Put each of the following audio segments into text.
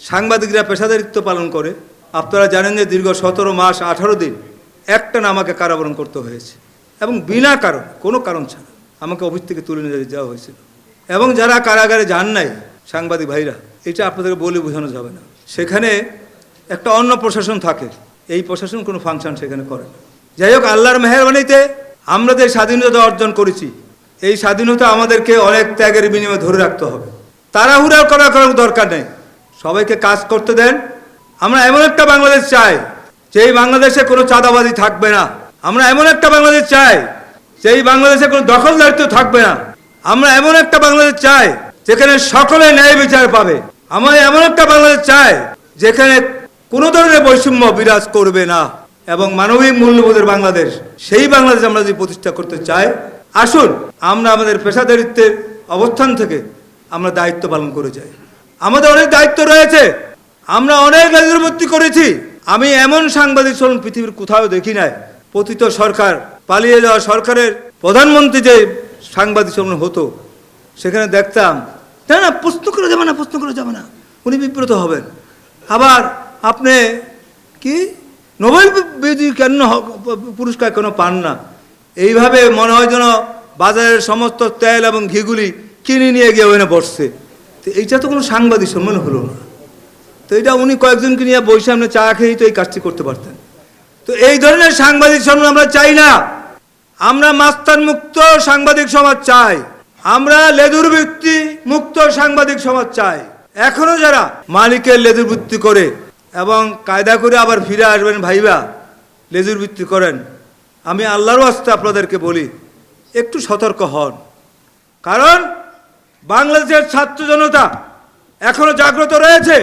সাংবাদিকরা পেশাদারিত্ব পালন করে। আপনারা জানেন যে দীর্ঘ সতেরো মাস, আঠারো দিন একটা না আমাকে কারাবরণ করতে হয়েছে। এবং বিনা কারণ, কোনো কারণ ছাড়া আমাকে অফিস থেকে তুলে নিয়ে যাওয়া হয়েছিল। এবং যারা কারাগারে যান নাই, সাংবাদিক ভাইরা, এটা আপনাদেরকে বলে বোঝানো যাবে না। সেখানে একটা অন্য প্রশাসন থাকে। এই প্রশাসন কোনো ফাংশন সেখানে করে না। যাই হোক, আল্লাহর মেহরবানিতে আমরা যে স্বাধীনতা অর্জন করেছি। এই স্বাধীনতা আমাদেরকে অনেক ত্যাগের বিনিময়ে ধরে রাখতে হবে। তাড়াহুড়া করার কোনো দরকার নেই। সবাইকে কাজ করতে দেন। আমরা এমন একটা বাংলাদেশ চাই যে এই বাংলাদেশে কোনো চাঁদাবাজি থাকবে না। আমরা এমন একটা বাংলাদেশ চাই যে এই বাংলাদেশে কোনো দখলদারিত্ব থাকবে না। আমরা এমন একটা বাংলাদেশ চাই, যেখানে সকলে ন্যায় বিচার পাবে। আমরা এমন একটা বাংলাদেশ চাই, যেখানে কোনো ধরনের বৈষম্য বিরাজ করবে না। এবং মানবিক মূল্যবোধের বাংলাদেশ, সেই বাংলাদেশ আমরা যদি প্রতিষ্ঠা করতে চাই, আসুন আমরা আমাদের পেশাদারিত্বের অবস্থান থেকে আমরা দায়িত্ব পালন করে যাই। আমাদের অনেক দায়িত্ব রয়েছে। আমরা অনেক লেজুরবর্তী করেছি। আমি এমন সাংবাদিক চলন পৃথিবীর কোথাও দেখি নাই। পতিত সরকার, পালিয়ে যাওয়া সরকারের প্রধানমন্ত্রী যে সাংবাদিক সম্মেলন হতো, সেখানে দেখতাম, না না, প্রশ্ন করে যাবে না, প্রশ্ন করে যাবে না। উনি বিব্রত হবেন। আবার আপনি কি? নোবেল বিজয়ী কেন পুরস্কার কেন পান না? এইভাবে মনে হয় যেন বাজারের সমস্ত তেল এবং ঘিগুলি কিনে নিয়ে গিয়ে ওখানে বসছে। তো এইটা তো কোনো সাংবাদিক সম্মেলন হলো না। তো এটা উনি কয়েকজনকে নিয়ে বসে আপনি চা খেয়েই তো এই কাজটি করতে পারতেন। তো এই ধরনের সাংবাদিক সমাজ আমরা চাই না। আমরা মাস্তান মুক্ত সাংবাদিক সমাজ চাই। আমরা লেদুর বৃত্তি মুক্ত সাংবাদিক সমাজ চাই। এখনও যারা মালিকের লেদুর বৃত্তি করে এবং কায়দা করে আবার ফিরে আসবেন ভাইবা লেজুর বৃত্তি করেন, আমি আল্লাহর আস্তে আপনাদেরকে বলি, একটু সতর্ক হন। কারণ বাংলাদেশের ছাত্র জনতা এখনও জাগ্রত রয়েছে।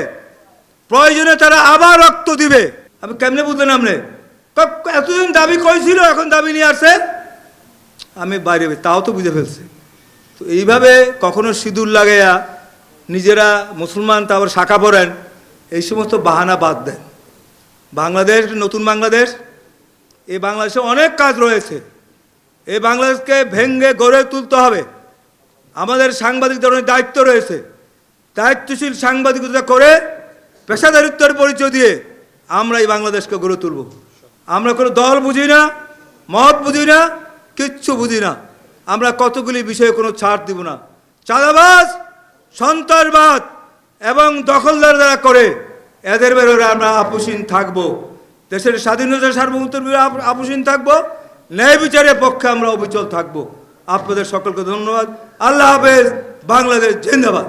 প্রয়োজনে তারা আবার রক্ত দিবে। আমি কেমনে বুঝলেন আপনি? এতদিন দাবি করেছিল এখন দাবি নিয়ে আসছে? আমি বাইরে তাও তো বুঝে ফেলছে। তো এইভাবে কখনো সিঁদুর লাগাইয়া নিজেরা মুসলমান তারপর শাখা পড়েন এই সমস্ত বাহানা বাদ দেন। বাংলাদেশ, নতুন বাংলাদেশ, এই বাংলাদেশে অনেক কাজ রয়েছে। এই বাংলাদেশকে ভেঙ্গে গড়ে তুলতে হবে। আমাদের সাংবাদিকদের অনেক দায়িত্ব রয়েছে। দায়িত্বশীল সাংবাদিকতা করে পেশাদারিত্বের পরিচয় দিয়ে আমরা এই বাংলাদেশকে গড়ে তুলব। আমরা কোনো দল বুঝি না, মত বুঝি না, কিচ্ছু বুঝি না। আমরা কতগুলি বিষয়ে কোনো ছাড় দিব না। চাঁদাবাজ, সন্ত্রাসবাদ এবং দখলদার যারা করে, এদের বেরোরে আমরা আপুসীন থাকব। দেশের স্বাধীনতা সার্বভৌমত্বের আপুসীন থাকব। ন্যায় বিচারের পক্ষে আমরা অবিচল থাকব। আপনাদের সকলকে ধন্যবাদ। আল্লাহ হাফেজ বাংলাদেশ জিন্দাবাদ।